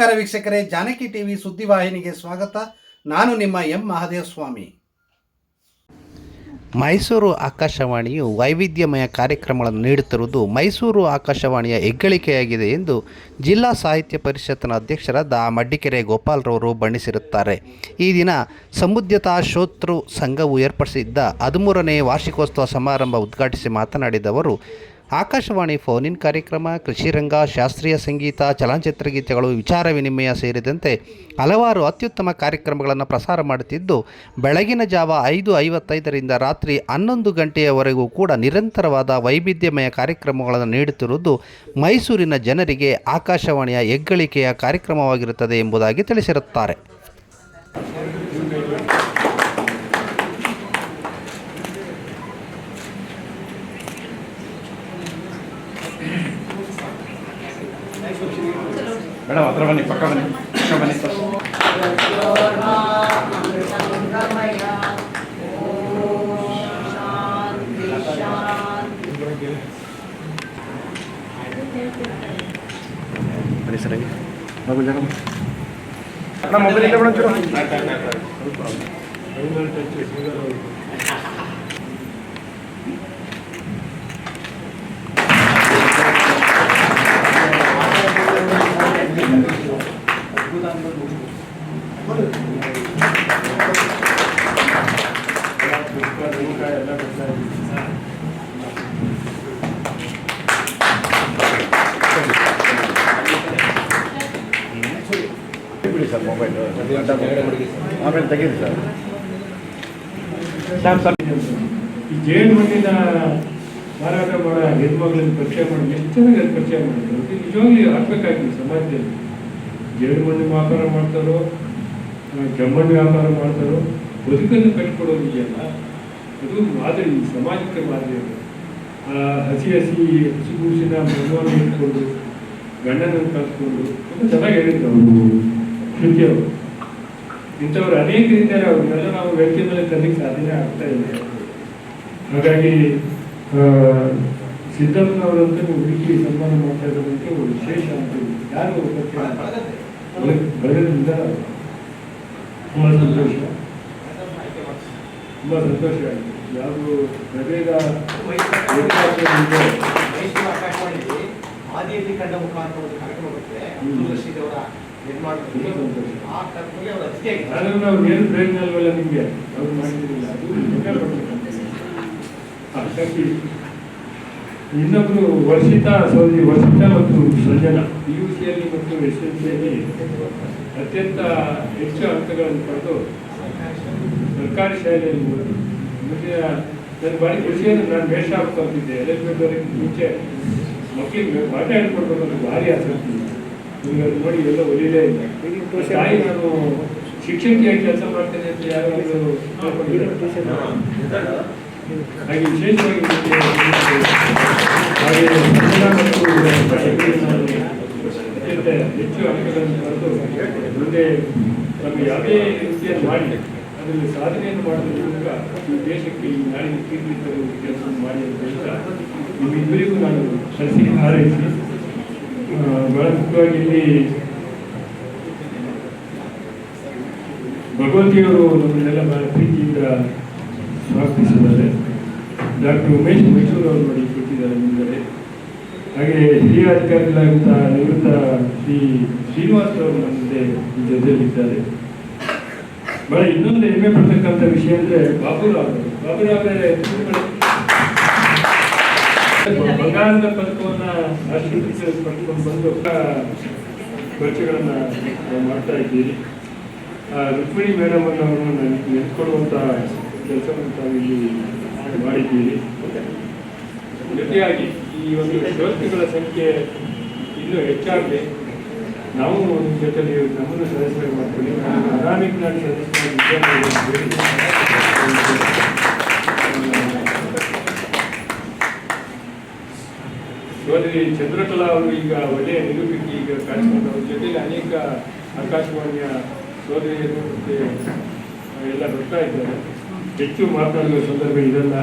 ನಮಸ್ಕಾರ ವೀಕ್ಷಕರೇ, ಜಾನಕಿ ಟಿವಿ ಸುದ್ದಿವಾಹಿನಿಗೆ ಸ್ವಾಗತ. ನಾನು ನಿಮ್ಮ ಎಂ ಮಹಾದೇವ ಸ್ವಾಮಿ ಮೈಸೂರು ಆಕಾಶವಾಣಿಯು ವೈವಿಧ್ಯಮಯ ಕಾರ್ಯಕ್ರಮಗಳನ್ನು ನೀಡುತ್ತಿರುವುದು ಮೈಸೂರು ಆಕಾಶವಾಣಿಯ ಹೆಗ್ಗಳಿಕೆಯಾಗಿದೆ ಎಂದು ಜಿಲ್ಲಾ ಸಾಹಿತ್ಯ ಪರಿಷತ್ತಿನ ಅಧ್ಯಕ್ಷರಾದ ಮಡ್ಡಿಕೆರೆ ಗೋಪಾಲ್ರವರು ಬಣ್ಣಿಸಿರುತ್ತಾರೆ. ಈ ದಿನ ಸಮುದ್ಯತಾ ಶ್ರೋತೃ ಸಂಘವು ಏರ್ಪಡಿಸಿದ್ದ ಹದಿಮೂರನೇ ವಾರ್ಷಿಕೋತ್ಸವ ಸಮಾರಂಭ ಉದ್ಘಾಟಿಸಿ ಮಾತನಾಡಿದ ಅವರು ಆಕಾಶವಾಣಿ ಫೋನ್ ಇನ್ ಕಾರ್ಯಕ್ರಮ, ಕೃಷಿರಂಗ, ಶಾಸ್ತ್ರೀಯ ಸಂಗೀತ, ಚಲನಚಿತ್ರ ಗೀತೆಗಳು, ವಿಚಾರ ವಿನಿಮಯ ಸೇರಿದಂತೆ ಹಲವಾರು ಅತ್ಯುತ್ತಮ ಕಾರ್ಯಕ್ರಮಗಳನ್ನು ಪ್ರಸಾರ ಮಾಡುತ್ತಿದ್ದು, ಬೆಳಗಿನ ಜಾವ ಐದು ಐವತ್ತೈದರಿಂದ ರಾತ್ರಿ ಹನ್ನೊಂದು ಗಂಟೆಯವರೆಗೂ ಕೂಡ ನಿರಂತರವಾದ ವೈವಿಧ್ಯಮಯ ಕಾರ್ಯಕ್ರಮಗಳನ್ನು ನೀಡುತ್ತಿರುವುದು ಮೈಸೂರಿನ ಜನರಿಗೆ ಆಕಾಶವಾಣಿಯ ಹೆಗ್ಗಳಿಕೆಯ ಕಾರ್ಯಕ್ರಮವಾಗಿರುತ್ತದೆ ಎಂಬುದಾಗಿ ತಿಳಿಸಿರುತ್ತಾರೆ. ಮೇಡಮ್ ಹತ್ರ ಬನ್ನಿ ಪಕ್ಕ ಬನ್ನಿ ಪಕ್ಕ ಬನ್ನಿ ಸರ್. ಬನ್ನಿ ಸರ್ ಹಂಗೆ. ಮಗು ಜನ ನಮ್ಮ ಮೊಬೈಲ್ ಇಲ್ಲ ಮೇಡಮ್ ಚೂರು. ಆಮೇಲೆ ತೆಗೀರಿ ಸರ್. ಈ ಜೇನು ಮಣ್ಣಿನ ಮಾರಾಟ ಮಾಡೋ ಹೆಣ್ಮಗಳನ್ನ ಪರಿಚಯ ಮಾಡಿ ಎಷ್ಟು ಚೆನ್ನಾಗಿ ಅದು ಪರಿಚಯ ಮಾಡಿದ್ರು? ನಿಜವಾಗ್ಲಿ ಆಗ್ಬೇಕಾಗಿತ್ತು ಸಮಾಜದಲ್ಲಿ. ಜೇನು ಮಣ್ಣು ವ್ಯಾಪಾರ ಮಾಡ್ತಾರೋ ಜಮ್ಮಣ್ಣು ಕೆಮ್ಮಣ್ಣು ವ್ಯಾಪಾರ ಮಾಡ್ತಾರೋ ಬದುಕನ್ನು ಕಟ್ಕೊಡೋದು ಇದೆಯಲ್ಲ ಅದು ಮಾದರಿ ಸಮಾಜಕ್ಕೆ ಮಾದರಿ ಅದು. ಆ ಹಸಿ ಹಸಿ ಹಸಿ ಗುಡಿಸಿನ ಮಗುವನ್ನು ಇಟ್ಕೊಂಡು ಗಂಡನನ್ನು ಕಲ್ತ್ಕೊಂಡು ತುಂಬ ಚೆನ್ನಾಗಿ ಹೇಳಿದ್ರು ಅವರು. ಕೃತಿಯವರು ಇಂಥವ್ರು ಅನೇಕರಿದ್ದಾರೆ ಅವ್ರನ್ನೆಲ್ಲ ನಾವು ವ್ಯಕ್ತಿ ಮೇಲೆ ತರಲಿಕ್ಕೆ ಸಾಧ್ಯ ಆಗ್ತಾ ಇದೆ. ಹಾಗಾಗಿ ಸಿದ್ದಮ್ಮನವರಂತೂ ಹುಡುಕಿ ಸನ್ಮಾನ ಮಾಡ್ತಾ ಒಂದು ವಿಶೇಷ ಅಂತ ಯಾರು ಬರೋದ್ರಿಂದ ತುಂಬ ಸಂತೋಷ. ತುಂಬ ಸಂತೋಷ ಆಗಿದೆ ಯಾರು ಪ್ರಭೇದ ಆದಿಯಲ್ಲಿ ಕಂಡ ಮುಖಾಂತರ ಒಂದು ಕಾರ್ಯಕ್ರಮ ಬರ್ತದೆ ಹ್ಮ್. ಆ ನಾವು ಏನು ಅಲ್ವಲ್ಲ ನಿಮಗೆ? ಮಾಡಿರಲಿಲ್ಲ ಅದು. ಹಾಗಾಗಿ ಇನ್ನೊಬ್ರು ವರ್ಷಿತ ಸೌದಿ ವರ್ಷಿತ ಮತ್ತು ಸಂಜನಾ. ಪಿ ಯು ಸಿಯಲ್ಲಿ ಮತ್ತು ಎಸ್ ಎಲ್ ಸಿಯಲ್ಲಿ ಅತ್ಯಂತ ಹೆಚ್ಚು ಅಂಕಗಳನ್ನು ಪಡೆದು ಸರ್ಕಾರಿ ಶಾಲೆಯಲ್ಲಿ ಓದಿ, ಮುಂದಿನ ನನ್ನ ಬಾರಿ ಖುಷಿಯನ್ನು ನಾನು ಮೇಷ ಆಗ್ತಿದ್ದೆ ಎಲೆಕ್ಟ್ರಿಕ್ ಮುಂಚೆ ಮಕ್ಕಳಿಗೆ ಮಾತಾಡಿಕೊಡ್ಬೇಕು ಭಾರಿ ಆಸಕ್ತಿ. ನಿಮಗೆ ಅದು ನೋಡಿ ಎಲ್ಲ ಒಲಿಯಲೇ ಇಲ್ಲ ತಾಯಿ ನಾನು ಶಿಕ್ಷಕಿಯಾಗಿ ಕೆಲಸ ಮಾಡ್ತೇನೆ ಅಂತ ಯಾರಾದರೂ ಹೇಳ್ಕೊಂಡಿದ್ದಾರೆ? ಹಾಗೆ ವಿಶೇಷವಾಗಿ ಹಾಗೆ ಅತ್ಯಂತ ಹೆಚ್ಚು ಅಂಕಗಳನ್ನು ಬರೆದು ಮುಂದೆ ನಮಗೆ ಯಾವುದೇ ರೀತಿಯನ್ನು ಮಾಡಿ ಅದರಲ್ಲಿ ಸಾಧನೆಯನ್ನು ಮಾಡೋದ್ರ ಮೂಲಕ ಈ ದೇಶಕ್ಕೆ ಈ ನಾಡಿನ ಕೀರ್ತಿ ತರುವ ಕೆಲಸವನ್ನು ಮಾಡಿ ಅಂತ ಹೇಳ್ತಾ ನಿಮ್ಮಿಬ್ಬರಿಗೂ ನಾನು ಕಲಿಸಿ ಹಾರೈಸಿ ಬಹಳ ಮುಖ್ಯವಾಗಿ ಇಲ್ಲಿ ಭಗವತಿಯವರು ನಮ್ಮನ್ನೆಲ್ಲ ಬಹಳ ಪ್ರೀತಿಯಿಂದ ಸ್ವಾಗತಿಸಿದ್ದಾರೆ ಡಾಕ್ಟರ್ ಉಮೇಶ್ ಮೈಸೂರು ಅವರು ನೋಡಿ ಕೊಟ್ಟಿದ್ದಾರೆ ಮುಂದೆ ಹಾಗೆ ಹಿರಿಯ ಅಂತ ನಿವೃತ್ತ ಶ್ರೀ ಶ್ರೀನಿವಾಸ್ ಅವರು ನಮ್ಮ ಮುಂದೆ ಜೊತೆಯಲ್ಲಿದ್ದಾರೆ. ಬಹಳ ಇನ್ನೊಂದು ಹೆಮ್ಮೆ ಪಡ್ತಕ್ಕಂಥ ವಿಷಯ ಅಂದರೆ ಬಾಬುರಾವ್. ಬಾಬುರಾವ್ ಬಂಗಾರದ ಪದಕವನ್ನ ರಾಷ್ಟ್ರಪತಿ ಪಡ್ಕೊಂಡು ಬಂದು ಖರ್ಚುಗಳನ್ನ ಮಾಡ್ತಾ ಇದ್ದೀರಿ. ರುಕ್ಮಿಣಿ ಮೇಡಮ್ ಅನ್ನೋರು ನನಗೆ ನೆನ್ಸ್ಕೊಡುವಂತ ಕೆಲಸವನ್ನು ತಾವು ಇಲ್ಲಿ ಮಾಡಿದ್ದೀರಿ. ಜೊತೆಯಾಗಿ ಈ ಒಂದು ಶ್ರೋತೃಗಳ ಸಂಖ್ಯೆ ಇನ್ನೂ ಹೆಚ್ಚಾಗಲಿ ನಾವು ಒಂದು ಜೊತೆಲಿ ನಮ್ಮನ್ನು ಸದಸ್ಯರಾಗಿ ಮಾಡ್ಕೊಳ್ಳಿ. ನಾನು ಅರಾಮಿಕ್ ನಾಡು ಸದಸ್ಯರಾಗಿ ಸೋದರಿ ಚಂದ್ರಕಲಾ ಅವರು ಈಗ ಒಳ್ಳೆಯ ನಿರೂಪಿಕೆ ಈಗ ಕಾರ್ಯಕ್ರಮ ಅವ್ರ ಜೊತೆಲಿ ಅನೇಕ ಆಕಾಶವಾಣಿಯ ಸೋದರಿಯರು ಮತ್ತೆ ಎಲ್ಲ ಬರ್ತಾ ಇದ್ದಾರೆ. ಹೆಚ್ಚು ಮಾತನಾಡುವ ಸಂದರ್ಭ ಇದಲ್ಲ.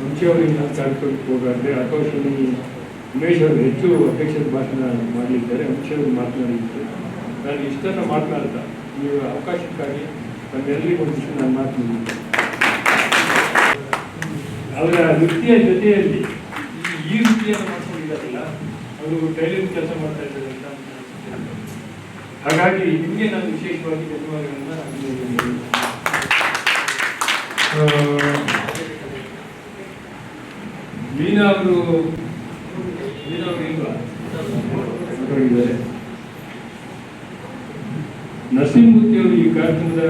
ಮುಂಚೆಯವರಿಂದ ಕಾರ್ಯಕ್ರಮಕ್ಕೆ ಹೋಗಾದ್ರೆ ಆಕಾಶವಾಣಿ ಉಮೇಶ್ ಅವರು ಹೆಚ್ಚು ಅಧ್ಯಕ್ಷರ ಭಾಷಣ ಮಾಡಲಿದ್ದಾರೆ ಮುಂಚೆಯವರು ಮಾತನಾಡಿದ್ದಾರೆ. ನಾನು ಇಷ್ಟನ್ನು ಮಾತನಾಡ್ತಾ ನೀವು ಅವಕಾಶಕ್ಕಾಗಿ ನನ್ನೆಲ್ಲರಿಗೂ ಒಂದಿಷ್ಟು ನಾನು ಮಾತನಾಡಿದ್ದೆ ಅವರ ನೃತ್ಯ ಜೊತೆಯಲ್ಲಿ ಈ- ಮಾಡ್ಕೊಂಡಿದ್ದಾರಲ್ಲ ಅವರು ಟೈಲಿಂಗ್ ಕೆಲಸ ಮಾಡ್ತಾ ಇದ್ದಾರೆ ಅಂತ ಹಾಗಾಗಿ ನಿಮಗೆ ನಾನು ವಿಶೇಷವಾಗಿ ಧನ್ಯವಾದಗಳನ್ನ. ಮೀನಾ ಅವರು ಮೀನಾ ಅವರು ಇಲ್ವಾ. ನರಸಿಂಹಮೂರ್ತಿ ಅವರು ಈ ಕಾರ್ಯಕ್ರಮದ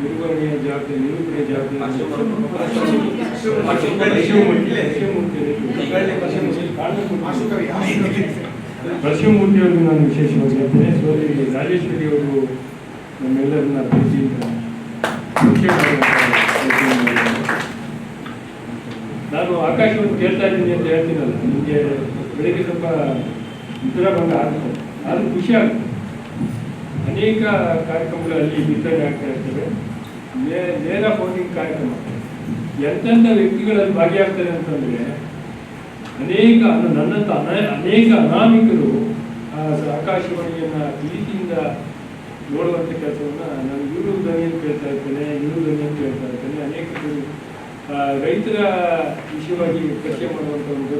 ನಿರ್ವಹಣೆಯ ಜವಾಬ್ದಾರಿ ನಿರೂಪಣೆಯ ಜವಾಬ್ದಾರಿ ಅವರಿಗೆ ನಾನು ವಿಶೇಷವಾಗಿ ಹೇಳ್ತೇನೆ ಸೋದರಿ ರಾಜೇಶ್ವರಿ ಅವರು ನಮ್ಮೆಲ್ಲರನ್ನ ಪ್ರೀತಿಯಿಂದ ನಾನು ಆಕಾಶವನ್ನು ಕೇಳ್ತಾ ಇದ್ದೀನಿ ಅಂತ ಹೇಳ್ತೀನಲ್ಲ ನಿಮಗೆ ಬೆಳಿಗ್ಗೆ ಸ್ವಲ್ಪ ನಿದ್ರ ಬಂದ ಆಗ್ತದೆ ಅದು ಖುಷಿ ಆಗ್ತದೆ. ಅನೇಕ ಕಾರ್ಯಕ್ರಮಗಳಲ್ಲಿ ವಿತರಣೆ ಆಗ್ತಾ ಇರ್ತವೆ ನೇರ ಫೋನಿಂಗ್ ಕಾರ್ಯಕ್ರಮ. ಎಂತೆಂಥ ವ್ಯಕ್ತಿಗಳಲ್ಲಿ ಭಾಗಿಯಾಗ್ತಾರೆ ಅಂತಂದ್ರೆ, ಅನೇಕ ನನ್ನಂಥ ಅನೇಕ ಅನಾಮಿಕರು ಆಕಾಶವಾಣಿಯನ್ನ ಪ್ರೀತಿಯಿಂದ ನೋಡುವಂಥ ಕೆಲಸವನ್ನು ನಾನು ಇವರು ಧ್ವನಿಯನ್ನು ಕೇಳ್ತಾ ಇರ್ತೇನೆ ಇವರು ಧ್ವನಿಯನ್ನು ಕೇಳ್ತಾ ಇರ್ತೇನೆ, ಅನೇಕ ರೈತರ ವಿಷಯವಾಗಿ ಚರ್ಚೆ ಮಾಡುವಂಥ ಒಂದು.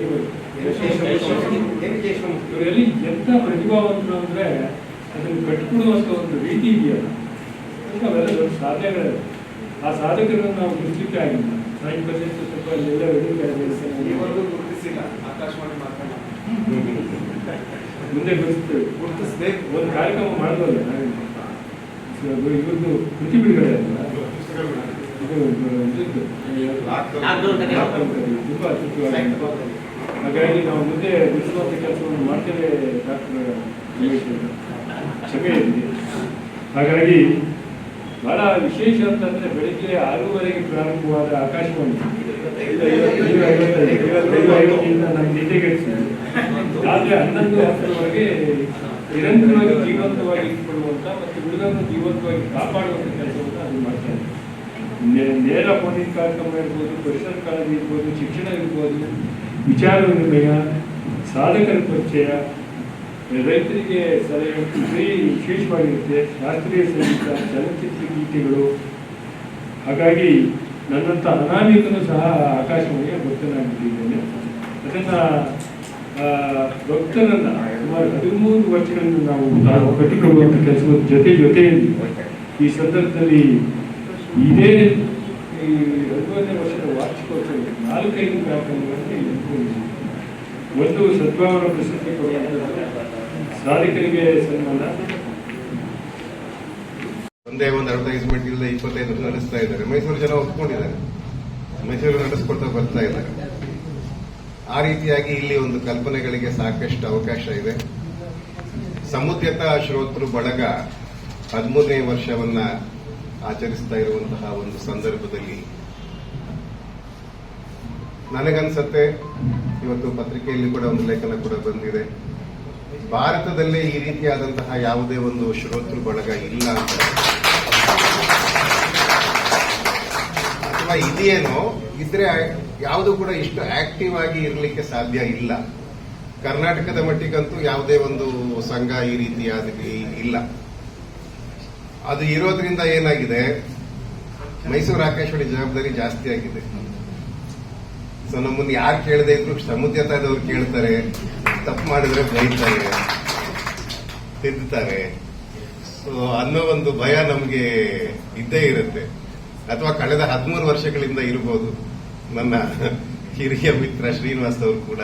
ಇವರಲ್ಲಿ ಎಂಥ ಪ್ರತಿಭಾವಂತರು ಅಂದ್ರೆ, ಅದನ್ನು ಕಟ್ಟಿಕೊಡುವಂಥ ಒಂದು ರೀತಿ ಇದೆಯಲ್ಲ. ಅವೆಲ್ಲ ದೊಡ್ಡ ಸಾಧನೆಗಳಿವೆ ಆ ಸಾಧಕರನ್ನು ನಾವು ಗುರುತಿಸಲಿಕ್ಕೆ ಆಗಿಲ್ಲ. ನೈನ್ ಪರ್ಸೆಂಟ್ ಸ್ವಲ್ಪ ಎಲ್ಲ ನೀವೊಂದು ಗುರುತಿಸಿಲ್ಲ. ಆಕಾಶವಾಣಿ ಮಾತಾಡ ಮುಂದೆ ಗುರುತಿಸ್ತೇವೆ ಗುರುತಿಸ್ಬೇಕು. ಒಂದು ಕಾರ್ಯಕ್ರಮ ಮಾಡಬಹುದು ನಾವೇನು ಇವತ್ತು ಕೃತಿ ಬಿಡುಗಡೆ ಅಲ್ಲ. ತುಂಬಾ. ಹಾಗಾಗಿ ನಾವು ಮುಂದೆ ಬಿಡಿಸುವಂಥ ಕೆಲಸವನ್ನು ಮಾಡ್ತೇವೆ ಡಾಕ್ಟರ್. ಕ್ಷಮೆ ಹಾಗಾಗಿ ಬಹಳ ವಿಶೇಷ ಅಂತಂದ್ರೆ ಬೆಳಿಗ್ಗೆ ಆರೂವರೆಗೆ ಪ್ರಾರಂಭವಾದ ಆಕಾಶವಾಣಿ. ಆದ್ರೆ ಹನ್ನೊಂದು ಹತ್ತರವರೆಗೆ ನಿರಂತರವಾಗಿ ಜೀವಂತವಾಗಿ ಇಟ್ಕೊಳ್ಳುವಂತ ಮತ್ತು ಹುಡುಗರನ್ನು ಜೀವಂತವಾಗಿ ಕಾಪಾಡುವಂತ ಕೆಲಸವನ್ನು ಅದು ಮಾಡ್ತಾ ಇದೆ. ನೇ- ನೇರ ಫೋನಿನ ಕಾರ್ಯಕ್ರಮ ಇರ್ಬೋದು ಪರಿಸರ ಕಾಳಜಿ ಇರ್ಬೋದು ಶಿಕ್ಷಣ ಇರ್ಬೋದು ವಿಚಾರ ವಿನಿಮಯ ಸಾಧಕರ ಪರಿಚಯ ರೈತರಿಗೆ ಸಲಹೆ ಫ್ರೀ ವಿಶೇಷವಾಗಿರುತ್ತೆ ಶಾಸ್ತ್ರೀಯ ಸಂಗೀತ, ಚಲನಚಿತ್ರ ಗೀತೆಗಳು. ಹಾಗಾಗಿ ನನ್ನಂಥ ಅನಾಮಿಕನೂ ಸಹ ಆಕಾಶವಾಣಿಗೆ ಭಕ್ತನಾಗಿದ್ದೇನೆ. ಅದನ್ನು ಭಕ್ತನನ್ನು ಸುಮಾರು ಹದಿಮೂರು ವರ್ಷಗಳಿಂದ ನಾವು ನಾವು ಕಟ್ಟಿಕೊಳ್ಳುವಂಥ ಕೆಲಸದ ಜೊತೆ ಜೊತೆಯಲ್ಲಿ ಈ ಸಂದರ್ಭದಲ್ಲಿ ಇದೇ ಈ ಹದಿಮೂರನೇ ವರ್ಷದ ವಾರ್ಷಿಕೋತ್ಸವ ನಾಲ್ಕೈದು ಕಾರ್ಯಕ್ರಮಗಳಲ್ಲಿ. ಒಂದು ಸದ್ಭಾವನ ಪ್ರಶಸ್ತಿ ಕೊಡುವಂಥದ್ದು. ಒಂದೇ ಒಂದು ಅಡ್ವರ್ಟೈಸ್ಮೆಂಟ್ ಇಲ್ಲ ಇಪ್ಪತ್ತೈದು ನಡೆಸ್ತಾ ಇದ್ದಾರೆ. ಮೈಸೂರು ಜನ ಒಪ್ಕೊಂಡಿದ್ದಾರೆ. ಮೈಸೂರು ನಡೆಸ್ಕೊಳ್ತಾ ಬರ್ತಾ ಇದ್ದಾರೆ. ಆ ರೀತಿಯಾಗಿ ಇಲ್ಲಿ ಒಂದು ಕಲ್ಪನೆಗಳಿಗೆ ಸಾಕಷ್ಟು ಅವಕಾಶ ಇದೆ. ಸಮುದ್ಯತ ಶ್ರೋತೃ ಬಳಗ ಹದಿಮೂರನೇ ವರ್ಷವನ್ನ ಆಚರಿಸ್ತಾ ಇರುವಂತಹ ಒಂದು ಸಂದರ್ಭದಲ್ಲಿ ನನಗನ್ಸತ್ತೆ, ಇವತ್ತು ಪತ್ರಿಕೆಯಲ್ಲಿ ಕೂಡ ಒಂದು ಲೇಖನ ಕೂಡ ಬಂದಿದೆ. ಭಾರತದಲ್ಲೇ ಈ ರೀತಿಯಾದಂತಹ ಯಾವುದೇ ಒಂದು ಶ್ರೋತೃ ಬಳಗ ಇಲ್ಲ ಅಂತ. ಅಥವಾ ಇದೇನೋ ಇದ್ರೆ ಯಾವುದು ಕೂಡ ಇಷ್ಟು ಆಕ್ಟಿವ್ ಆಗಿ ಇರಲಿಕ್ಕೆ ಸಾಧ್ಯ ಇಲ್ಲ. ಕರ್ನಾಟಕದ ಮಟ್ಟಿಗಂತೂ ಯಾವುದೇ ಒಂದು ಸಂಘ ಈ ರೀತಿಯಾದ ಇಲ್ಲ. ಅದು ಇರೋದ್ರಿಂದ ಏನಾಗಿದೆ? ಮೈಸೂರು ಆಕಾಶವಾಣಿ ಜವಾಬ್ದಾರಿ ಜಾಸ್ತಿ ಆಗಿದೆ. ಸೊ ನಮ್ಮನ್ನು ಯಾರು ಕೇಳದೆ ಇದ್ರು ಸಮುದ್ರದವ್ರು ಕೇಳ್ತಾರೆ. ತಪ್ಪು ಮಾಡಿದ್ರೆ ಬೈತಾರೆ ತಿದ್ದುತ್ತಾರೆ ಸೊ ಅನ್ನೋ ಒಂದು ಭಯ ನಮಗೆ ಇದ್ದೇ ಇರುತ್ತೆ. ಅಥವಾ ಕಳೆದ ಹದಿಮೂರು ವರ್ಷಗಳಿಂದ ಇರಬಹುದು ನನ್ನ ಹಿರಿಯ ಮಿತ್ರ ಶ್ರೀನಿವಾಸ್ ಅವರು ಕೂಡ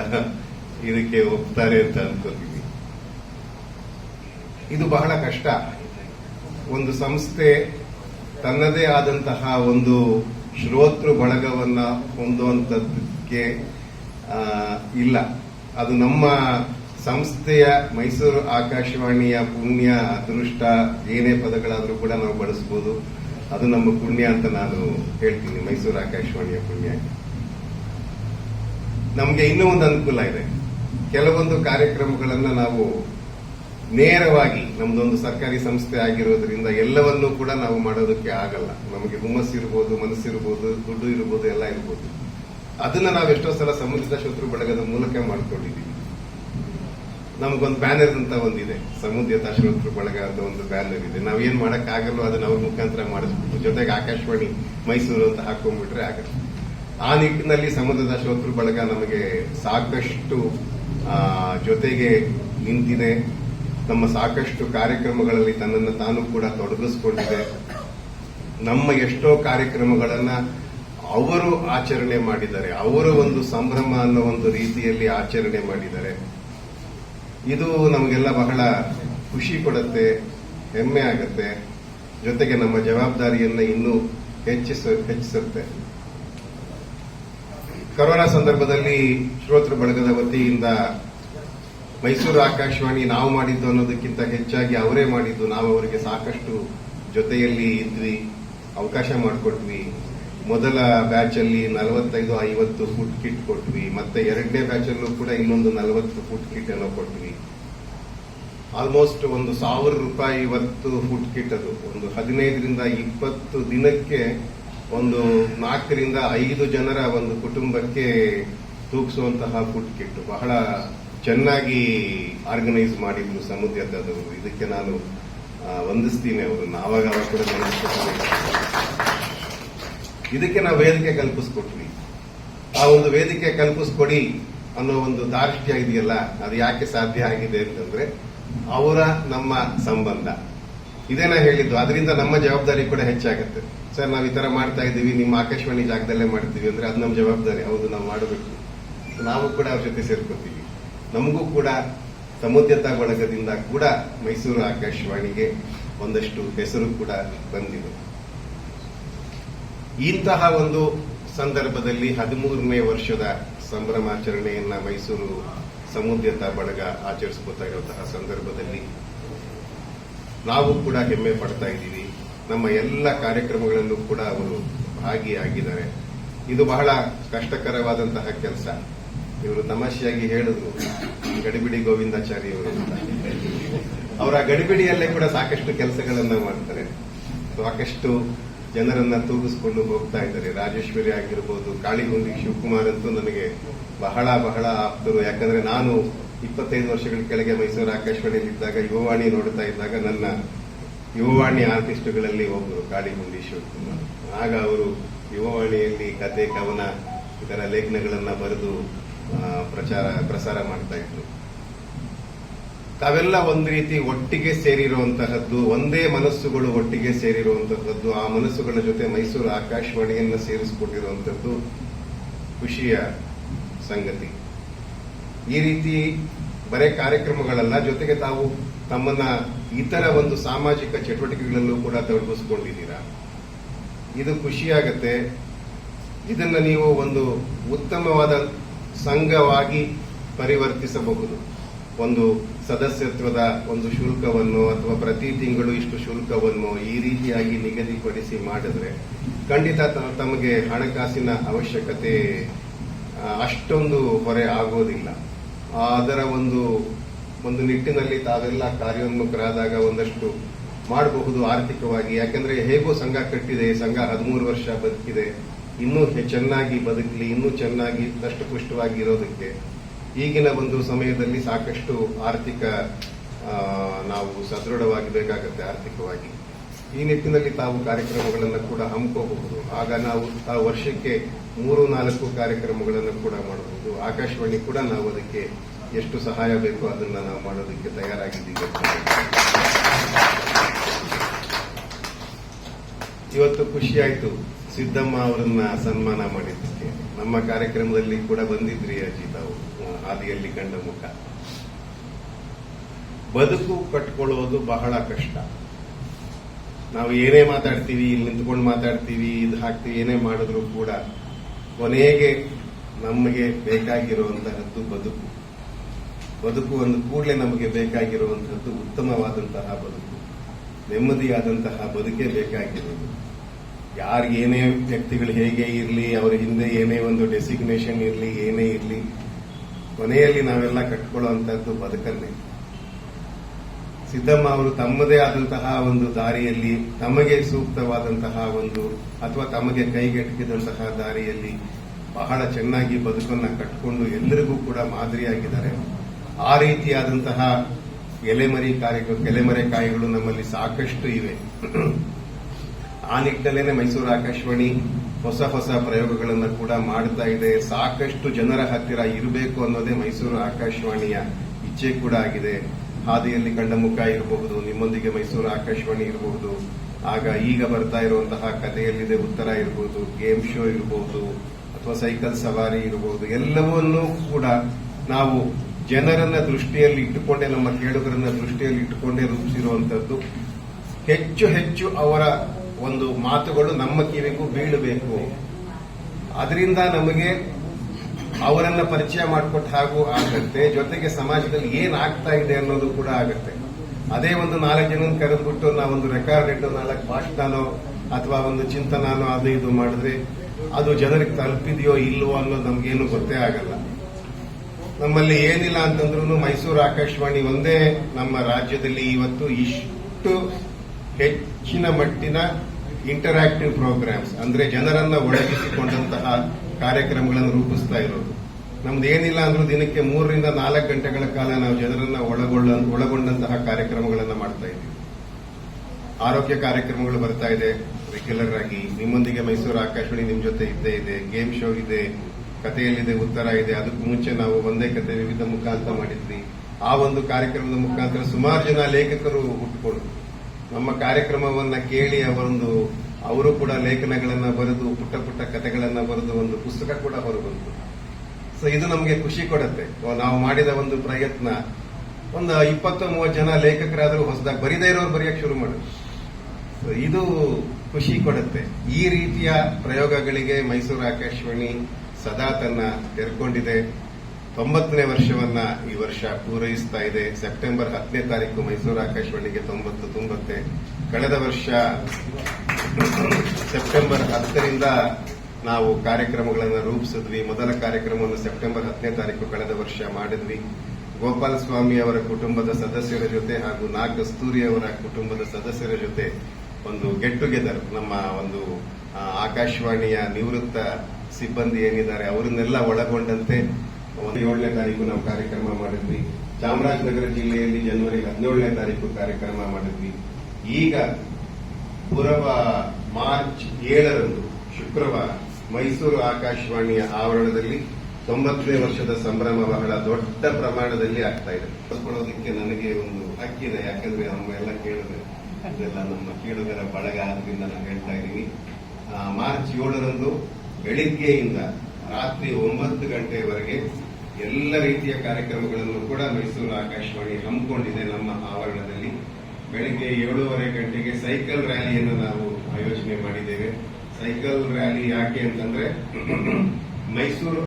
ಇದಕ್ಕೆ ಒಪ್ತಾರೆ ಅಂತ ಅನ್ಕೋತೀವಿ. ಇದು ಬಹಳ ಕಷ್ಟ. ಒಂದು ಸಂಸ್ಥೆ ತನ್ನದೇ ಆದಂತಹ ಒಂದು ಶ್ರೋತೃ ಬಳಗವನ್ನ ಹೊಂದುವಂತದಕ್ಕೆ ಇಲ್ಲ. ಅದು ನಮ್ಮ ಸಂಸ್ಥೆಯ ಮೈಸೂರು ಆಕಾಶವಾಣಿಯ ಪುಣ್ಯ ಅದೃಷ್ಟ ಏನೇ ಪದಗಳಾದರೂ ಕೂಡ ನಾವು ಬಳಸಬಹುದು ಅದು ನಮ್ಮ ಪುಣ್ಯ ಅಂತ ನಾನು ಹೇಳ್ತೀನಿ, ಮೈಸೂರು ಆಕಾಶವಾಣಿಯ ಪುಣ್ಯ. ನಮಗೆ ಇನ್ನೂ ಒಂದು ಅನುಕೂಲ ಇದೆ. ಕೆಲವೊಂದು ಕಾರ್ಯಕ್ರಮಗಳನ್ನು ನಾವು ನೇರವಾಗಿ ನಮ್ದೊಂದು ಸರ್ಕಾರಿ ಸಂಸ್ಥೆ ಆಗಿರೋದ್ರಿಂದ ಎಲ್ಲವನ್ನೂ ಕೂಡ ನಾವು ಮಾಡೋದಕ್ಕೆ ಆಗಲ್ಲ. ನಮಗೆ ಹುಮ್ಮಸ್ಸಿರ್ಬೋದು, ಮನಸ್ಸಿರ್ಬೋದು, ದುಡ್ಡು ಇರ್ಬೋದು, ಎಲ್ಲ ಇರ್ಬೋದು. ಅದನ್ನ ನಾವು ಎಷ್ಟೋ ಸಲ ಸಮುದ್ರದ ಶತ್ರು ಬಳಗದ ಮೂಲಕ ಮಾಡ್ಕೊಂಡಿದ್ದೀವಿ ನಮಗೊಂದು ಬ್ಯಾನರ್ ಅಂತ ಒಂದಿದೆ. ಸಮುದ್ರದ ಶತ್ರು ಬಳಗ ಅಂತ ಒಂದು ಬ್ಯಾನರ್ ಇದೆ. ನಾವೇನ್ ಮಾಡಕ್ ಆಗಲ್ಲ ಅದನ್ನ ಅವ್ರ ಮುಖಾಂತರ ಮಾಡಿಸ್ಬಿಟ್ಟು, ಜೊತೆಗೆ ಆಕಾಶವಾಣಿ ಮೈಸೂರು ಅಂತ ಹಾಕೊಂಡ್ಬಿಟ್ರೆ ಆಗಲ್ಲ. ಆ ನಿಟ್ಟಿನಲ್ಲಿ ಸಮುದ್ರದ ಶತ್ರು ಬಳಗ ನಮಗೆ ಸಾಕಷ್ಟು ಜೊತೆಗೆ ನಿಂತಿದೆ. ನಮ್ಮ ಸಾಕಷ್ಟು ಕಾರ್ಯಕ್ರಮಗಳಲ್ಲಿ ತನ್ನನ್ನು ತಾನು ಕೂಡ ತೊಡಗಿಸ್ಕೊಂಡಿದೆ. ನಮ್ಮ ಎಷ್ಟೋ ಕಾರ್ಯಕ್ರಮಗಳನ್ನ ಅವರು ಆಚರಣೆ ಮಾಡಿದ್ದಾರೆ. ಅವರು ಒಂದು ಸಂಭ್ರಮ ಅನ್ನೋ ಒಂದು ರೀತಿಯಲ್ಲಿ ಆಚರಣೆ ಮಾಡಿದ್ದಾರೆ. ಇದು ನಮಗೆಲ್ಲ ಬಹಳ ಖುಷಿ ಕೊಡುತ್ತೆ, ಹೆಮ್ಮೆ ಆಗುತ್ತೆ. ಜೊತೆಗೆ ನಮ್ಮ ಜವಾಬ್ದಾರಿಯನ್ನ ಇನ್ನೂ ಹೆಚ್ಚಿಸ, ಹೆಚ್ಚಿಸುತ್ತೆ. ಕೊರೋನಾ ಸಂದರ್ಭದಲ್ಲಿ ಶ್ರೋತೃ ಬಳಗದ ವತಿಯಿಂದ ಮೈಸೂರು ಆಕಾಶವಾಣಿ ನಾವು ಮಾಡಿದ್ದು ಅನ್ನೋದಕ್ಕಿಂತ ಹೆಚ್ಚಾಗಿ ಅವರೇ ಮಾಡಿದ್ದು. ನಾವು ಅವರಿಗೆ ಸಾಕಷ್ಟು ಜೊತೆಯಲ್ಲಿ ಇದ್ವಿ, ಅವಕಾಶ ಮಾಡಿಕೊಟ್ವಿ. ಮೊದಲ ಬ್ಯಾಚ್ ಅಲ್ಲಿ ನಲವತ್ತೈದು ಐವತ್ತು ಫುಡ್ ಕಿಟ್ ಕೊಟ್ವಿ. ಮತ್ತೆ ಎರಡನೇ ಬ್ಯಾಚ್ ಅಲ್ಲೂ ಕೂಡ ಇನ್ನೊಂದು ನಲವತ್ತು ಫುಡ್ ಕಿಟ್ ಅನ್ನು ಕೊಟ್ವಿ. ಆಲ್ಮೋಸ್ಟ್ ಒಂದು ಸಾವಿರ ರೂಪಾಯಿ ಇವತ್ತು ಫುಡ್ ಕಿಟ್ ಅದು. ಒಂದು ಹದಿನೈದರಿಂದ ಇಪ್ಪತ್ತು ದಿನಕ್ಕೆ ಒಂದು ನಾಲ್ಕರಿಂದ ಐದು ಜನರ ಒಂದು ಕುಟುಂಬಕ್ಕೆ ತೂಗಿಸುವಂತಹ ಫುಡ್ ಕಿಟ್ ಬಹಳ ಚೆನ್ನಾಗಿ ಆರ್ಗನೈಸ್ ಮಾಡಿದ್ರು ಸಮುದ್ರದವರು ಇದಕ್ಕೆ ನಾನು ವಂದಿಸ್ತೀನಿ ಅವರು. ಆವಾಗ ಅವಾಗ ಕೂಡ. ಇದಕ್ಕೆ ನಾವು ವೇದಿಕೆ ಕಲ್ಪಿಸ್ಕೊಟ್ವಿ. ಆ ಒಂದು ವೇದಿಕೆ ಕಲ್ಪಿಸ್ಕೊಡಿ ಅನ್ನೋ ಒಂದು ದಾರ್ಷ್ಟ್ಯ ಇದೆಯಲ್ಲ, ಅದು ಯಾಕೆ ಸಾಧ್ಯ ಆಗಿದೆ ಅಂತಂದ್ರೆ ಅವರ ನಮ್ಮ ಸಂಬಂಧ. ಇದೇ ನಾ ಹೇಳಿದ್ದು, ಅದರಿಂದ ನಮ್ಮ ಜವಾಬ್ದಾರಿ ಕೂಡ ಹೆಚ್ಚಾಗುತ್ತೆ. ಸರ್, ನಾವು ಈ ತರ ಮಾಡ್ತಾ ಇದ್ದೀವಿ, ನಿಮ್ಮ ಆಕಾಶವಾಣಿ ಜಾಗದಲ್ಲೇ ಮಾಡ್ತೀವಿ ಅಂದ್ರೆ ಅದು ನಮ್ಮ ಜವಾಬ್ದಾರಿ, ಹೌದು, ನಾವು ಮಾಡಬೇಕು. ನಾವು ಕೂಡ ಅವ್ರ ಜೊತೆ ಸೇರ್ಕೋತೀವಿ. ನಮಗೂ ಕೂಡ ಸಮುದ್ರತಾ ಬಳಗದಿಂದ ಕೂಡ ಮೈಸೂರು ಆಕಾಶವಾಣಿಗೆ ಒಂದಷ್ಟು ಹೆಸರು ಕೂಡ ಬಂದಿದೆ. ಇಂತಹ ಒಂದು ಸಂದರ್ಭದಲ್ಲಿ ಹದಿಮೂರನೇ ವರ್ಷದ ಸಂಭ್ರಮಾಚರಣೆಯನ್ನ ಮೈಸೂರು ಸಮುದ್ರದ ಬಳಗ ಆಚರಿಸ್ಕೊತಾ ಇರುವಂತಹ ಸಂದರ್ಭದಲ್ಲಿ ನಾವು ಕೂಡ ಹೆಮ್ಮೆ ಪಡ್ತಾ ಇದ್ದೀವಿ. ನಮ್ಮ ಎಲ್ಲ ಕಾರ್ಯಕ್ರಮಗಳಲ್ಲೂ ಕೂಡ ಅವರು ಭಾಗಿಯಾಗಿದ್ದಾರೆ. ಇದು ಬಹಳ ಕಷ್ಟಕರವಾದಂತಹ ಕೆಲಸ. ಇವರು ತಮಾಷೆಯಾಗಿ ಹೇಳಿದ್ರು, ಗಡಿಬಿಡಿ ಗೋವಿಂದಾಚಾರಿ ಅವರು ಅವರ ಗಡಿಬಿಡಿಯಲ್ಲೇ ಕೂಡ ಸಾಕಷ್ಟು ಕೆಲಸಗಳನ್ನ ಮಾಡ್ತಾರೆ. ಸಾಕಷ್ಟು ಜನರನ್ನ ತೂಗಿಸ್ಕೊಂಡು ಹೋಗ್ತಾ ಇದ್ದಾರೆ. ರಾಜೇಶ್ವರಿ ಆಗಿರ್ಬೋದು, ಕಾಳಿಗುಂಡಿ ಶಿವಕುಮಾರ್ ಅಂತೂ ನನಗೆ ಬಹಳ ಬಹಳ ಆಪ್ತರು. ಯಾಕಂದ್ರೆ ನಾನು ಇಪ್ಪತ್ತೈದು ವರ್ಷಗಳ ಕೆಳಗೆ ಮೈಸೂರು ಆಕಾಶವಾಣಿಯಲ್ಲಿ ಇದ್ದಾಗ, ಯುವವಾಣಿ ನೋಡ್ತಾ ಇದ್ದಾಗ ನನ್ನ ಯುವವಾಣಿ ಆರ್ಟಿಸ್ಟ್ಗಳಲ್ಲಿ ಒಬ್ಬರು ಕಾಳಿಗುಂಡಿ ಶಿವಕುಮಾರ್. ಆಗ ಅವರು ಯುವವಾಣಿಯಲ್ಲಿ ಕತೆ, ಕವನ, ಇದರ ಲೇಖನಗಳನ್ನ ಬರೆದು ಪ್ರಚಾರ, ಪ್ರಸಾರ ಮಾಡ್ತಾ ಇದ್ರು. ತಾವೆಲ್ಲ ಒಂದು ರೀತಿ ಒಟ್ಟಿಗೆ ಸೇರಿರುವಂತಹದ್ದು, ಒಂದೇ ಮನಸ್ಸುಗಳು ಒಟ್ಟಿಗೆ ಸೇರಿರುವಂತಹದ್ದು, ಆ ಮನಸ್ಸುಗಳ ಜೊತೆ ಮೈಸೂರು ಆಕಾಶವಾಣಿಯನ್ನ ಸೇರಿಸಿಕೊಂಡಿರುವಂತದ್ದು ಖುಷಿಯ ಸಂಗತಿ. ಈ ರೀತಿ ಬರೇ ಕಾರ್ಯಕ್ರಮಗಳಲ್ಲ, ಜೊತೆಗೆ ತಾವು ತಮ್ಮನ್ನ ಇತರ ಒಂದು ಸಾಮಾಜಿಕ ಚಟುವಟಿಕೆಗಳಲ್ಲೂ ಕೂಡ ತೊಡಗಿಸ್ಕೊಂಡಿದ್ದೀರಾ? ಇದು ಖುಷಿಯಾಗತ್ತೆ. ಇದನ್ನ ನೀವು ಒಂದು ಉತ್ತಮವಾದ ಸಂಘವಾಗಿ ಪರಿವರ್ತಿಸಬಹುದು. ಒಂದು ಸದಸ್ಯತ್ವದ ಒಂದು ಶುಲ್ಕವನ್ನು ಅಥವಾ ಪ್ರತಿ ತಿಂಗಳು ಇಷ್ಟು ಶುಲ್ಕವನ್ನು ಈ ರೀತಿಯಾಗಿ ನಿಗದಿಪಡಿಸಿ ಮಾಡಿದ್ರೆ ಖಂಡಿತ ತಮಗೆ ಹಣಕಾಸಿನ ಅವಶ್ಯಕತೆ ಅಷ್ಟೊಂದು ಹೊರೆ ಆಗೋದಿಲ್ಲ. ಅದರ ಒಂದು ಒಂದು ನಿಟ್ಟಿನಲ್ಲಿ ತಾವೆಲ್ಲ ಕಾರ್ಯೋನ್ಮುಖರಾದಾಗ ಒಂದಷ್ಟು ಮಾಡಬಹುದು ಆರ್ಥಿಕವಾಗಿ. ಯಾಕಂದ್ರೆ ಹೇಗೋ ಸಂಘ ಕಟ್ಟಿದೆ, ಸಂಘ ಹದಿಮೂರು ವರ್ಷ ಬದುಕಿದೆ. ಇನ್ನೂ ಚೆನ್ನಾಗಿ ಬದುಕಲಿ, ಇನ್ನೂ ಚೆನ್ನಾಗಿ ದಷ್ಟಪುಷ್ಟವಾಗಿ ಇರೋದಕ್ಕೆ ಈಗಿನ ಒಂದು ಸಮಯದಲ್ಲಿ ಸಾಕಷ್ಟು ಆರ್ಥಿಕ ನಾವು ಸದೃಢವಾಗಿಬೇಕಾಗತ್ತೆ ಆರ್ಥಿಕವಾಗಿ. ಈ ನಿಟ್ಟಿನಲ್ಲಿ ತಾವು ಕಾರ್ಯಕ್ರಮಗಳನ್ನು ಕೂಡ ಹಮ್ಮಿಕೋಬಹುದು ಆಗ ನಾವು ವರ್ಷಕ್ಕೆ ಮೂರು, ನಾಲ್ಕು ಕಾರ್ಯಕ್ರಮಗಳನ್ನು ಕೂಡ ಮಾಡಬಹುದು. ಆಕಾಶವಾಣಿ ಕೂಡ ನಾವು ಅದಕ್ಕೆ ಎಷ್ಟು ಸಹಾಯ ಬೇಕೋ ಅದನ್ನ ನಾವು ಮಾಡೋದಕ್ಕೆ ತಯಾರಾಗಿದ್ದೀವಿ ಇವತ್ತು ಖುಷಿಯಾಯ್ತು ಸಿದ್ದಮ್ಮ ಅವರನ್ನ ಸನ್ಮಾನ ಮಾಡಿದ್ದಕ್ಕೆ. ನಮ್ಮ ಕಾರ್ಯಕ್ರಮದಲ್ಲಿ ಕೂಡ ಬಂದಿದ್ರಿ ಅಜಿತ್ ಆ, ಹಾದಿಯಲ್ಲಿ ಕಂಡ ಮುಖ. ಬದುಕು ಕಟ್ಕೊಳ್ಳೋದು ಬಹಳ ಕಷ್ಟ. ನಾವು ಏನೇ ಮಾತಾಡ್ತೀವಿ ಇಲ್ಲಿ ನಿಂತ್ಕೊಂಡು ಮಾತಾಡ್ತೀವಿ ಇದು ಹಾಕ್ತೀವಿ ಏನೇ ಮಾಡಿದ್ರು ಕೂಡ ಕೊನೆಗೆ ನಮಗೆ ಬೇಕಾಗಿರುವಂತಹದ್ದು ಬದುಕು. ಬದುಕು ಒಂದು ಕೂಡಲೇ ನಮಗೆ ಬೇಕಾಗಿರುವಂತಹದ್ದು ಉತ್ತಮವಾದಂತಹ ಬದುಕು ನೆಮ್ಮದಿಯಾದಂತಹ ಬದುಕೇ ಬೇಕಾಗಿರೋದು ಯಾರಿಗೆ ಏನೇ ವ್ಯಕ್ತಿಗಳು ಹೇಗೆ ಇರಲಿ, ಅವರ ಹಿಂದೆ ಏನೇ ಒಂದು ಡೆಸಿಗ್ನೇಷನ್ ಇರಲಿ, ಏನೇ ಇರಲಿ, ಕೊನೆಯಲ್ಲಿ ನಾವೆಲ್ಲ ಕಟ್ಕೊಳ್ಳುವಂತಹದ್ದು ಬದುಕನ್ನೇ. ಸಿದ್ದಮ್ಮ ಅವರು ತಮ್ಮದೇ ಆದಂತಹ ಒಂದು ದಾರಿಯಲ್ಲಿ, ತಮಗೆ ಸೂಕ್ತವಾದಂತಹ ಒಂದು ಅಥವಾ ತಮಗೆ ಕೈಗೆಟಕಿದಂತಹ ದಾರಿಯಲ್ಲಿ ಬಹಳ ಚೆನ್ನಾಗಿ ಬದುಕನ್ನು ಕಟ್ಟಿಕೊಂಡು ಎಲ್ಲರಿಗೂ ಕೂಡ ಮಾದರಿಯಾಗಿದ್ದಾರೆ. ಆ ರೀತಿಯಾದಂತಹ ಎಲೆಮರಿ ಕಾರ್ಯಗಳು ಎಲೆಮರೆ ಕಾಯಿಗಳು ನಮ್ಮಲ್ಲಿ ಸಾಕಷ್ಟು ಇವೆ. ಆ ನಿಟ್ಟಿನಲ್ಲೇನೆ ಮೈಸೂರು ಆಕಾಶವಾಣಿ ಹೊಸ ಹೊಸ ಪ್ರಯೋಗಗಳನ್ನು ಕೂಡ ಮಾಡ್ತಾ ಇದೆ. ಸಾಕಷ್ಟು ಜನರ ಹತ್ತಿರ ಇರಬೇಕು ಅನ್ನೋದೇ ಮೈಸೂರು ಆಕಾಶವಾಣಿಯ ಇಚ್ಛೆ ಕೂಡ ಆಗಿದೆ. ಹಾದಿಯಲ್ಲಿ ಕಂಡ ಮುಖ ಇರಬಹುದು, ನಿಮ್ಮೊಂದಿಗೆ ಮೈಸೂರು ಆಕಾಶವಾಣಿ ಇರಬಹುದು. ಆಗ ಈಗ ಬರ್ತಾ ಇರುವಂತಹ ಕಥೆಯಲ್ಲಿದೆ, ಉತ್ತರ ಇರಬಹುದು, ಗೇಮ್ ಶೋ ಇರಬಹುದು, ಅಥವಾ ಸೈಕಲ್ ಸವಾರಿ ಇರಬಹುದು, ಎಲ್ಲವನ್ನೂ ಕೂಡ ನಾವು ಜನರನ್ನ ದೃಷ್ಟಿಯಲ್ಲಿ ಇಟ್ಟುಕೊಂಡೇ, ನಮ್ಮ ಕೇಳುಗರನ್ನ ದೃಷ್ಟಿಯಲ್ಲಿ ಇಟ್ಟುಕೊಂಡೇ ರೂಪಿಸಿರುವಂತದ್ದು, ಹೆಚ್ಚು ಹೆಚ್ಚು ಅವರ ಒಂದು ಮಾತುಗಳು ನಮ್ಮ ಕಿವಿಗೂ ಬೀಳಬೇಕು. ಅದರಿಂದ ನಮಗೆ ಅವರನ್ನ ಪರಿಚಯ ಮಾಡಿಕೊಟ್ಟ ಹಾಗೂ ಆಗತ್ತೆ, ಜೊತೆಗೆ ಸಮಾಜದಲ್ಲಿ ಏನಾಗ್ತಾ ಇದೆ ಅನ್ನೋದು ಕೂಡ ಆಗುತ್ತೆ. ಅದೇ ಒಂದು ನಾಲ್ಕು ಜನ ಕರೆದ್ಬಿಟ್ಟು ಒಂದು ರೆಕಾರ್ಡ್ ಇಟ್ಟು ನಾಲ್ಕು ಭಾಷಣನೋ ಅಥವಾ ಒಂದು ಚಿಂತನಾನೋ ಅದು ಇದು ಮಾಡಿದ್ರೆ ಅದು ಜನರಿಗೆ ತಲುಪಿದೆಯೋ ಇಲ್ವೋ ಅನ್ನೋದು ನಮ್ಗೇನು ಗೊತ್ತೇ ಆಗಲ್ಲ. ನಮ್ಮಲ್ಲಿ ಏನಿಲ್ಲ ಅಂತಂದ್ರೂ ಮೈಸೂರು, ಆಕಾಶವಾಣಿ ಒಂದೇ ನಮ್ಮ ರಾಜ್ಯದಲ್ಲಿ ಇವತ್ತು ಇಷ್ಟು ಹೆಚ್ಚಿನ ಮಟ್ಟಿನ ಇಂಟರಾಕ್ಟಿವ್ ಪ್ರೋಗ್ರಾಮ್ಸ್ ಅಂದ್ರೆ ಜನರನ್ನ ಒಳಗಿಸಿಕೊಂಡಂತಹ ಕಾರ್ಯಕ್ರಮಗಳನ್ನು ರೂಪಿಸ್ತಾ ಇರೋದು. ನಮ್ದು ಏನಿಲ್ಲ ಅಂದ್ರೂ ದಿನಕ್ಕೆ ಮೂರರಿಂದ ನಾಲ್ಕು ಗಂಟೆಗಳ ಕಾಲ ನಾವು ಜನರನ್ನ ಒಳಗೊಳ್ಳ, ಒಳಗೊಂಡಂತಹ ಕಾರ್ಯಕ್ರಮಗಳನ್ನ ಮಾಡ್ತಾ ಇದ್ದೀವಿ. ಆರೋಗ್ಯ ಕಾರ್ಯಕ್ರಮಗಳು ಬರ್ತಾ ಇದೆ. ರೆಗ್ಯುಲರ್ ಆಗಿ ನಿಮ್ಮೊಂದಿಗೆ ಮೈಸೂರು ಆಕಾಶವಾಣಿ ನಿಮ್ ಜೊತೆ ಇದ್ದೇ ಇದೆ, ಗೇಮ್ ಶೋ ಇದೆ, ಕಥೆಯಲ್ಲಿದೆ, ಉತ್ತರ ಇದೆ. ಅದಕ್ಕೂ ಮುಂಚೆ ನಾವು ಒಂದೇ ಕತೆ ವಿವಿಧ ಮುಖಾಂತರ ಮಾಡಿದ್ವಿ. ಆ ಒಂದು ಕಾರ್ಯಕ್ರಮದ ಮುಖಾಂತರ ಸುಮಾರು ಜನ ಲೇಖಕರು ಹುಟ್ಟುಕೊಂಡ್ರು. ನಮ್ಮ ಕಾರ್ಯಕ್ರಮವನ್ನ ಕೇಳಿ ಅವರೊಂದು ಅವರು ಕೂಡ ಲೇಖನಗಳನ್ನ ಬರೆದು, ಪುಟ್ಟ ಪುಟ್ಟ ಕಥೆಗಳನ್ನ ಬರೆದು ಒಂದು ಪುಸ್ತಕ ಕೂಡ ಹೊರಬಂತು. ಸೊ ಇದು ನಮಗೆ ಖುಷಿ ಕೊಡುತ್ತೆ. ನಾವು ಮಾಡಿದ ಒಂದು ಪ್ರಯತ್ನ, ಒಂದು ಇಪ್ಪತ್ತು ಮೂವತ್ತು ಜನ ಲೇಖಕರಾದರೂ ಹೊಸದಾಗಿ ಬರೀದೇ ಇರೋರು ಬರೆಯಕ್ಕೆ ಶುರು ಮಾಡಿದ್ರು ಸೊ ಇದು ಖುಷಿ ಕೊಡುತ್ತೆ. ಈ ರೀತಿಯ ಪ್ರಯೋಗಗಳಿಗೆ ಮೈಸೂರು ಆಕಾಶವಾಣಿ ಸದಾ ತನ್ನ ತೆರೆಕೊಂಡಿದೆ. ತೊಂಬತ್ತನೇ ವರ್ಷವನ್ನ ಈ ವರ್ಷ ಪೂರೈಸ್ತಾ ಇದೆ. ಸೆಪ್ಟೆಂಬರ್ ಹತ್ತನೇ ತಾರೀಕು ಮೈಸೂರು ಆಕಾಶವಾಣಿಗೆ ತೊಂಬತ್ತು ತುಂಬತ್ತೆ. ಕಳೆದ ವರ್ಷ ಸೆಪ್ಟೆಂಬರ್ ಹತ್ತರಿಂದ ನಾವು ಕಾರ್ಯಕ್ರಮಗಳನ್ನು ರೂಪಿಸಿದ್ವಿ. ಮೊದಲ ಕಾರ್ಯಕ್ರಮವನ್ನು ಸೆಪ್ಟೆಂಬರ್ ಹತ್ತನೇ ತಾರೀಕು ಕಳೆದ ವರ್ಷ ಮಾಡಿದ್ವಿ. ಗೋಪಾಲ ಸ್ವಾಮಿ ಅವರ ಕುಟುಂಬದ ಸದಸ್ಯರ ಜೊತೆ ಹಾಗೂ ನಾಗ್ ಕಸ್ತೂರಿ ಅವರ ಕುಟುಂಬದ ಸದಸ್ಯರ ಜೊತೆ ಒಂದು ಗೆಟ್ ಟುಗೆದರ್ ನಮ್ಮ ಒಂದು ಆಕಾಶವಾಣಿಯ ನಿವೃತ್ತ ಸಿಬ್ಬಂದಿ ಏನಿದ್ದಾರೆ, ಅವರನ್ನೆಲ್ಲ ಒಳಗೊಂಡಂತೆ ಏಳನೇ ತಾರೀಕು ನಾವು ಕಾರ್ಯಕ್ರಮ ಮಾಡಿದ್ವಿ. ಚಾಮರಾಜನಗರ ಜಿಲ್ಲೆಯಲ್ಲಿ ಜನವರಿ ಹದಿನೇಳನೇ ತಾರೀಕು ಕಾರ್ಯಕ್ರಮ ಮಾಡಿದ್ವಿ. ಈಗ ಪುರವ ಮಾರ್ಚ್ ಏಳರಂದು ಶುಕ್ರವಾರ ಮೈಸೂರು ಆಕಾಶವಾಣಿಯ ಆವರಣದಲ್ಲಿ ತೊಂಬತ್ತನೇ ವರ್ಷದ ಸಂಭ್ರಮ ಬಹಳ ದೊಡ್ಡ ಪ್ರಮಾಣದಲ್ಲಿ ಆಗ್ತಾ ಇದೆ. ಕಳ್ಕೊಳ್ಳೋದಕ್ಕೆ ನನಗೆ ಒಂದು ಹಕ್ಕಿದೆ. ಯಾಕಂದ್ರೆ ನಮ್ಮ ಎಲ್ಲ ಕೇಳಿದ್ರೆ, ಇದೆಲ್ಲ ನಮ್ಮ ಕೇಳುಗರ ಬಳಗ ಆದ್ರಿಂದ ನಾನು ಹೇಳ್ತಾ ಇದ್ದೀನಿ. ಮಾರ್ಚ್ ಏಳರಂದು ಬೆಳಿಗ್ಗೆಯಿಂದ ರಾತ್ರಿ ಒಂಬತ್ತು ಗಂಟೆಯವರೆಗೆ ಎಲ್ಲ ರೀತಿಯ ಕಾರ್ಯಕ್ರಮಗಳನ್ನು ಕೂಡ ಮೈಸೂರು ಆಕಾಶವಾಣಿ ಹಮ್ಮಿಕೊಂಡಿದೆ ನಮ್ಮ ಆವರಣದಲ್ಲಿ. ಬೆಳಗ್ಗೆ ಏಳೂವರೆ ಗಂಟೆಗೆ ಸೈಕಲ್ ರ್ಯಾಲಿಯನ್ನು ನಾವು ಆಯೋಜನೆ ಮಾಡಿದ್ದೇವೆ. ಸೈಕಲ್ ರ್ಯಾಲಿ ಯಾಕೆ ಅಂತಂದ್ರೆ, ಮೈಸೂರು